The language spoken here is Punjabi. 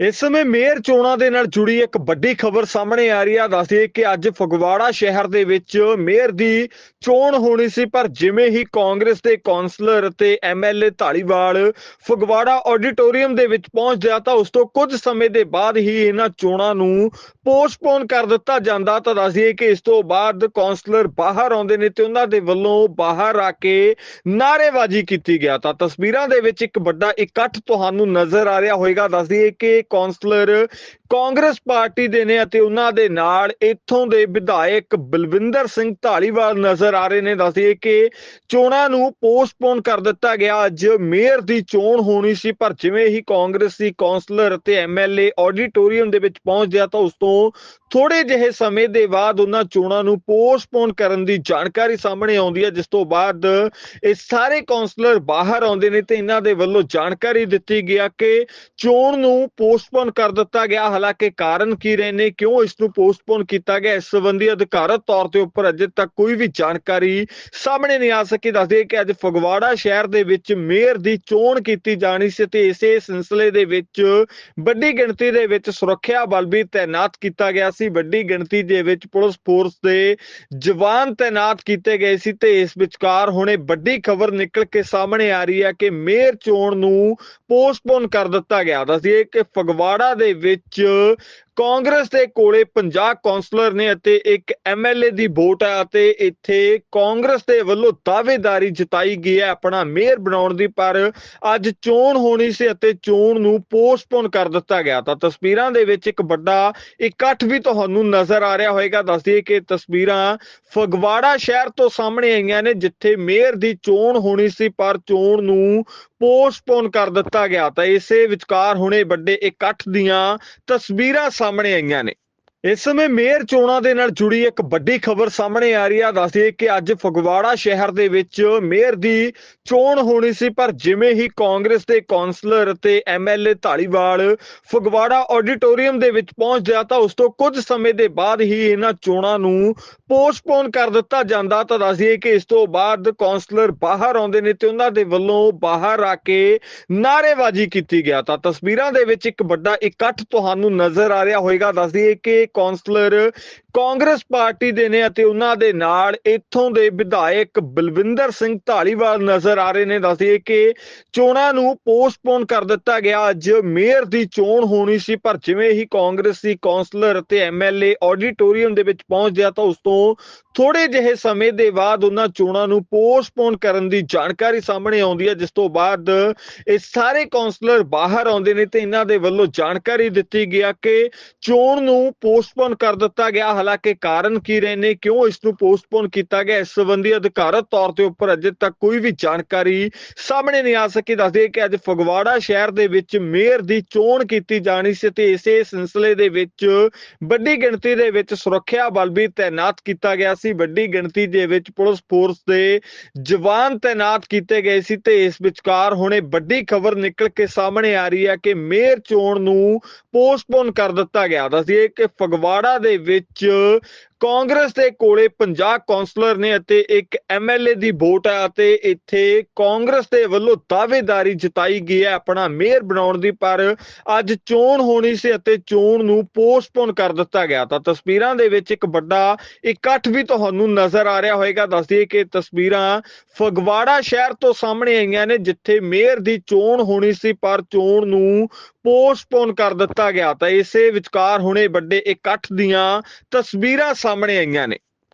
ਇਸ ਸਮੇਂ ਮੇਅਰ ਚੋਣਾਂ ਦੇ ਨਾਲ ਜੁੜੀ ਇੱਕ ਵੱਡੀ ਖਬਰ ਸਾਹਮਣੇ ਆ ਰਹੀ ਆ। ਦੱਸਦੀ ਕਿ ਅੱਜ ਫਗਵਾੜਾ ਸ਼ਹਿਰ ਦੇ ਵਿੱਚ ਮੇਅਰ ਦੀ ਚੋਣ ਹੋਣੀ ਸੀ, ਪਰ ਜਿਵੇਂ ਹੀ ਕਾਂਗਰਸ ਦੇ ਕਾਉਂਸਲਰ ਅਤੇ ਐਮਐਲਏ ਢਾਲੀਵਾਲ ਫਗਵਾੜਾ ਆਡੀਟੋਰੀਅਮ ਦੇ ਵਿੱਚ ਪਹੁੰਚਦਾ ਤਾਂ ਉਸ ਤੋਂ ਕੁਝ ਸਮੇਂ ਦੇ ਬਾਅਦ ਹੀ ਇਹਨਾਂ ਚੋਣਾਂ ਨੂੰ ਪੋਸਟਪੋਨ ਕਰ ਦਿੱਤਾ ਜਾਂਦਾ। ਤਾਂ ਦੱਸਦੀਏ ਕਿ ਇਸ ਤੋਂ ਬਾਅਦ ਕਾਉਂਸਲਰ ਬਾਹਰ ਆਉਂਦੇ ਨੇ ਤੇ ਉਹਨਾਂ ਦੇ ਵੱਲੋਂ ਬਾਹਰ ਆ ਕੇ ਨਾਅਰੇਬਾਜ਼ੀ ਕੀਤੀ ਗਿਆ। ਤਾਂ ਤਸਵੀਰਾਂ ਦੇ ਵਿੱਚ ਇੱਕ ਵੱਡਾ ਇਕੱਠ ਤੁਹਾਨੂੰ ਨਜ਼ਰ ਆ ਰਿਹਾ ਹੋਵੇਗਾ ਦੱਸ ਕਿ ਕਾਉਂਸਲਰ ਕਾਂਗਰਸ ਪਾਰਟੀ ਦੇ ਨੇ ਅਤੇ ਉਹਨਾਂ ਦੇ ਨਾਲ ਇੱਥੋਂ ਦੇ ਵਿਧਾਇਕ ਬਲਵਿੰਦਰ ਸਿੰਘ ਢਾਲੀਵਾਲ ਨਜ਼ਰ ਆ ਰਹੇ ਨੇ। ਦੱਸ ਕਿ ਚੋਣਾਂ ਨੂੰ ਪੋਸਟਪੋਨ ਕਰ ਦਿੱਤਾ ਗਿਆ। ਅੱਜ ਮੇਅਰ ਦੀ ਚੋਣ ਹੋਣੀ ਸੀ, ਪਰ ਜਿਵੇਂ ਹੀ ਕਾਂਗਰਸੀ ਕਾਉਂਸਲਰ ਅਤੇ ਐਮਐਲਏ ਆਡੀਟੋਰੀਅਮ ਦੇ ਵਿੱਚ ਪਹੁੰਚਿਆ ਤਾਂ ਉਸ ਤੋਂ ਥੋੜੇ ਜਿਹੇ ਸਮੇਂ ਦੇ ਬਾਅਦ ਉਹਨਾਂ ਚੋਣਾਂ ਨੂੰ ਪੋਸਟਪੋਨ ਕਰਨ ਦੀ ਜਾਣਕਾਰੀ ਸਾਹਮਣੇ ਆਉਂਦੀ ਹੈ, ਜਿਸ ਤੋਂ ਬਾਅਦ ਇਹ ਸਾਰੇ ਕਾਉਂਸਲਰ ਬਾਹਰ ਆਉਂਦੇ ਨੇ ਤੇ ਇਹਨਾਂ ਦੇ ਵੱਲੋਂ ਜਾਣਕਾਰੀ ਦਿੱਤੀ ਗਿਆ ਕਿ ਚੋਣ ਨੂੰ ਪੋਸਟਪੋਨ ਕਰ ਦਿੱਤਾ ਗਿਆ। ਹਾਲਾਂਕਿ ਕਾਰਨ ਕੀ ਰਹੇ ਨੇ, ਕਿਉਂ ਇਸ ਨੂੰ ਪੋਸਟਪੋਨ ਕੀਤਾ ਗਿਆ, ਇਸ ਸੰਬੰਧੀ ਅਧਿਕਾਰਤ ਤੌਰ ਤੇ ਉੱਪਰ ਅਜੇ ਤੱਕ ਕੋਈ ਵੀ ਜਾਣਕਾਰੀ ਸਾਹਮਣੇ ਨਹੀਂ ਆ ਸਕੀ। ਦੱਸਦੇ ਕਿ ਅੱਜ ਫਗਵਾੜਾ ਸ਼ਹਿਰ ਦੇ ਵਿੱਚ ਮੇਅਰ ਦੀ ਚੋਣ ਕੀਤੀ ਜਾਣੀ ਸੀ ਤੇ ਇਸੇ ਸਿਲਸਿਲੇ ਦੇ ਵਿੱਚ ਵੱਡੀ ਗਿਣਤੀ ਦੇ ਵਿੱਚ ਸੁਰੱਖਿਆ ਬਲ ਵੀ ਤਾਇਨਾਤ ਕੀਤਾ ਗਿਆ ਸੀ। ਵੱਡੀ ਗਿਣਤੀ ਦੇ ਵਿੱਚ ਪੁਲਿਸ ਫੋਰਸ ਦੇ ਜਵਾਨ ਤਾਇਨਾਤ ਕੀਤੇ ਗਏ ਸੀ ਤੇ ਇਸ ਵਿਚਕਾਰ ਹੁਣੇ ਵੱਡੀ ਖਬਰ ਨਿਕਲ ਕੇ ਸਾਹਮਣੇ ਆ ਰਹੀ ਹੈ ਕਿ ਮੇਅਰ ਚੋਣ ਨੂੰ ਪੋਸਟਪੋਨ ਕਰ ਦਿੱਤਾ ਗਿਆ। ਦੱਸਦੀਏ ਕਿ ਫਗਵਾੜਾ ਦੇ ਵਿੱਚ Dieu, ਕਾਂਗਰਸ ਦੇ ਕੋਲੇ 50 ਕਾਉਂਸਲਰ ਨੇ ਅਤੇ ਇੱਕ ਐਮਐਲਏ ਦੀ ਵੋਟ ਹੈ ਅਤੇ ਇੱਥੇ ਕਾਂਗਰਸ ਦੇ ਵੱਲੋਂ ਦਾਅਵੇਦਾਰੀ ਜਤਾਈ ਗਈ ਹੈ ਆਪਣਾ ਮੇਅਰ ਬਣਾਉਣ ਦੀ, ਪਰ ਅੱਜ ਚੋਣ ਹੋਣੀ ਸੀ ਅਤੇ ਚੋਣ ਨੂੰ ਪੋਸਟਪੋਨ ਕਰ ਦਿੱਤਾ ਗਿਆ। ਤਾਂ ਤਸਵੀਰਾਂ ਦੇ ਵਿੱਚ ਇੱਕ ਵੱਡਾ ਇਕੱਠ ਵੀ ਤੁਹਾਨੂੰ ਨਜ਼ਰ ਆ ਰਿਹਾ ਹੋਵੇਗਾ ਦੱਸ ਦਈਏ ਕਿ ਤਸਵੀਰਾਂ ਫਗਵਾੜਾ ਸ਼ਹਿਰ ਤੋਂ ਸਾਹਮਣੇ ਆਈਆਂ ਨੇ, ਜਿੱਥੇ ਮੇਅਰ ਦੀ ਚੋਣ ਹੋਣੀ ਸੀ, ਪਰ ਚੋਣ ਨੂੰ ਪੋਸਟਪੋਨ ਕਰ ਦਿੱਤਾ ਗਿਆ। ਤਾਂ ਇਸੇ ਵਿਚਕਾਰ ਹੁਣੇ ਵੱਡੇ ਇਕੱਠ ਦੀਆਂ ਤਸਵੀਰਾਂ ਸਾਹਮਣੇ ਆਈਆਂ ਨੇ ਇਸ ਸਮੇਂ ਮੇਅਰ ਚੋਣਾਂ ਦੇ ਨਾਲ ਜੁੜੀ ਇੱਕ ਵੱਡੀ ਖਬਰ ਸਾਹਮਣੇ ਆ ਰਹੀ ਆ। ਦੱਸਦੀ ਕਿ ਅੱਜ ਫਗਵਾੜਾ ਸ਼ਹਿਰ ਦੇ ਵਿੱਚ ਮੇਅਰ ਦੀ ਚੋਣ ਹੋਣੀ ਸੀ, ਪਰ ਜਿਵੇਂ ਹੀ ਕਾਂਗਰਸ ਦੇ ਕਾਉਂਸਲਰ ਅਤੇ ਐਮਐਲਏ ਢਾਲੀਵਾਲ ਫਗਵਾੜਾ ਆਡੀਟੋਰੀਅਮ ਦੇ ਵਿੱਚ ਪਹੁੰਚਦਾ ਤਾਂ ਉਸ ਤੋਂ ਕੁਝ ਸਮੇਂ ਦੇ ਬਾਅਦ ਹੀ ਇਹਨਾਂ ਚੋਣਾਂ ਨੂੰ ਪੋਸਟਪੋਨ ਕਰ ਦਿੱਤਾ ਜਾਂਦਾ। ਤਾਂ ਦੱਸਦੀਏ ਕਿ ਇਸ ਤੋਂ ਬਾਅਦ ਕਾਉਂਸਲਰ ਬਾਹਰ ਆਉਂਦੇ ਨੇ ਤੇ ਉਹਨਾਂ ਦੇ ਵੱਲੋਂ ਬਾਹਰ ਆ ਕੇ ਨਾਅਰੇਬਾਜ਼ੀ ਕੀਤੀ ਗਿਆ। ਤਾਂ ਤਸਵੀਰਾਂ ਦੇ ਵਿੱਚ ਇੱਕ ਵੱਡਾ ਇਕੱਠ ਤੁਹਾਨੂੰ ਨਜ਼ਰ ਆ ਰਿਹਾ ਹੋਵੇਗਾ ਦੱਸ ਕਿ ਕਾਉਂਸਲਰ ਕਾਂਗਰਸ ਪਾਰਟੀ ਦੇ ਨੇ ਅਤੇ ਉਹਨਾਂ ਦੇ ਨਾਲ ਇੱਥੋਂ ਦੇ ਵਿਧਾਇਕ ਬਲਵਿੰਦਰ ਸਿੰਘ ਢਾਲੀਵਾਲ ਨਜ਼ਰ ਆ ਰਹੇ ਨੇ। ਦੱਸ ਕਿ ਚੋਣਾਂ ਨੂੰ ਪੋਸਟਪੋਨ ਕਰ ਦਿੱਤਾ ਗਿਆ। ਅੱਜ ਮੇਅਰ ਦੀ ਚੋਣ ਹੋਣੀ ਸੀ, ਪਰ ਜਿਵੇਂ ਹੀ ਕਾਂਗਰਸੀ ਕਾਉਂਸਲਰ ਅਤੇ ਐਮਐਲਏ ਆਡੀਟੋਰੀਅਮ ਦੇ ਵਿੱਚ ਪਹੁੰਚ ਗਿਆ ਤਾਂ ਉਸ ਤੋਂ ਥੋੜੇ ਜਿਹੇ ਸਮੇਂ ਦੇ ਬਾਅਦ ਉਹਨਾਂ ਚੋਣਾਂ ਨੂੰ ਪੋਸਟਪੋਨ ਕਰਨ ਦੀ ਜਾਣਕਾਰੀ ਸਾਹਮਣੇ ਆਉਂਦੀ ਹੈ। ਜਿਸ ਤੋਂ ਬਾਅਦ ਇਹ ਸਾਰੇ ਕਾਉਂਸਲਰ ਬਾਹਰ ਆਉਂਦੇ ਨੇ ਤੇ ਇਹਨਾਂ ਦੇ ਵੱਲੋਂ ਜਾਣਕਾਰੀ ਦਿੱਤੀ ਗਿਆ ਕਿ ਚੋਣ ਨੂੰ ਪੋਸਟਪੋਨ ਕਰ ਦਿੱਤਾ ਗਿਆ। ਹਾਲਾਂਕਿ ਕਾਰਨ ਕੀ ਰਹੇ ਨੇ, ਕਿਉਂ ਇਸ ਨੂੰ ਪੋਸਟਪੋਨ ਕੀਤਾ ਗਿਆ? ਇਸ ਸੰਬੰਧੀ ਅਧਿਕਾਰਤ ਤੌਰ ਤੇ ਉੱਪਰ ਅਜੇ ਤੱਕ ਕੋਈ ਵੀ ਜਾਣਕਾਰੀ ਸਾਹਮਣੇ ਨਹੀਂ ਆ ਸਕੀ। ਦੱਸਦੇ ਕਿ ਅੱਜ ਫਗਵਾੜਾ ਸ਼ਹਿਰ ਦੇ ਵਿੱਚ ਮੇਅਰ ਦੀ ਚੋਣ ਕੀਤੀ ਜਾਣੀ ਸੀ ਤੇ ਇਸੇ ਸਿਲਸਿਲੇ ਦੇ ਵਿੱਚ ਵੱਡੀ ਗਿਣਤੀ ਦੇ ਵਿੱਚ ਸੁਰੱਖਿਆ ਬਲ ਵੀ ਤਾਇਨਾਤ ਕੀਤਾ ਗਿਆ ਸੀ। ਵੱਡੀ ਗਿਣਤੀ ਦੇ ਵਿੱਚ ਪੁਲਿਸ ਫੋਰਸ ਦੇ ਜਵਾਨ ਤਾਇਨਾਤ ਕੀਤੇ ਗਏ ਸੀ ਤੇ ਇਸ ਵਿਚਕਾਰ ਹੁਣੇ ਵੱਡੀ ਖਬਰ ਨਿਕਲ ਕੇ ਸਾਹਮਣੇ ਆ ਰਹੀ ਹੈ ਕਿ ਮੇਅਰ ਚੋਣ ਨੂੰ ਪੋਸਟਪੋਨ ਕਰ ਦਿੱਤਾ ਗਿਆ। ਦੱਸਦੀਏ ਕਿ ਫਗਵਾੜਾ ਦੇ ਵਿੱਚ ਕਾਂਗਰਸ ਦੇ ਕੋਲੇ 50 ਕਾਉਂਸਲਰ ਨੇ ਅਤੇ ਇੱਕ ਐਮਐਲਏ ਦੀ ਵੋਟ ਹੈ ਅਤੇ ਇੱਥੇ ਕਾਂਗਰਸ ਦੇ ਵੱਲੋਂ ਦਾਅਵੇਦਾਰੀ ਜਤਾਈ ਗਈ ਹੈ ਆਪਣਾ ਮੇਅਰ ਬਣਾਉਣ ਦੀ, ਪਰ ਅੱਜ ਚੋਣ ਹੋਣੀ ਸੀ ਅਤੇ ਚੋਣ ਨੂੰ ਪੋਸਟਪੋਨ ਕਰ ਦਿੱਤਾ ਗਿਆ। ਤਾਂ ਤਸਵੀਰਾਂ ਦੇ ਵਿੱਚ ਇੱਕ ਵੱਡਾ ਇਕੱਠ ਵੀ ਤੁਹਾਨੂੰ ਨਜ਼ਰ ਆ ਰਿਹਾ ਹੋਵੇਗਾ ਦੱਸ ਦਈਏ ਕਿ ਤਸਵੀਰਾਂ ਫਗਵਾੜਾ ਸ਼ਹਿਰ ਤੋਂ ਸਾਹਮਣੇ ਆਈਆਂ ਨੇ, ਜਿੱਥੇ ਮੇਅਰ ਦੀ ਚੋਣ ਹੋਣੀ ਸੀ, ਪਰ ਚੋਣ ਨੂੰ ਪੋਸਟਪੋਨ ਕਰ ਦਿੱਤਾ ਗਿਆ। ਤਾਂ ਇਸੇ ਵਿਚਕਾਰ ਹੁਣੇ ਵੱਡੇ ਇਕੱਠ ਦੀਆਂ ਤਸਵੀਰਾਂ ਸਾਹਮਣੇ ਆਈਆਂ ਨੇ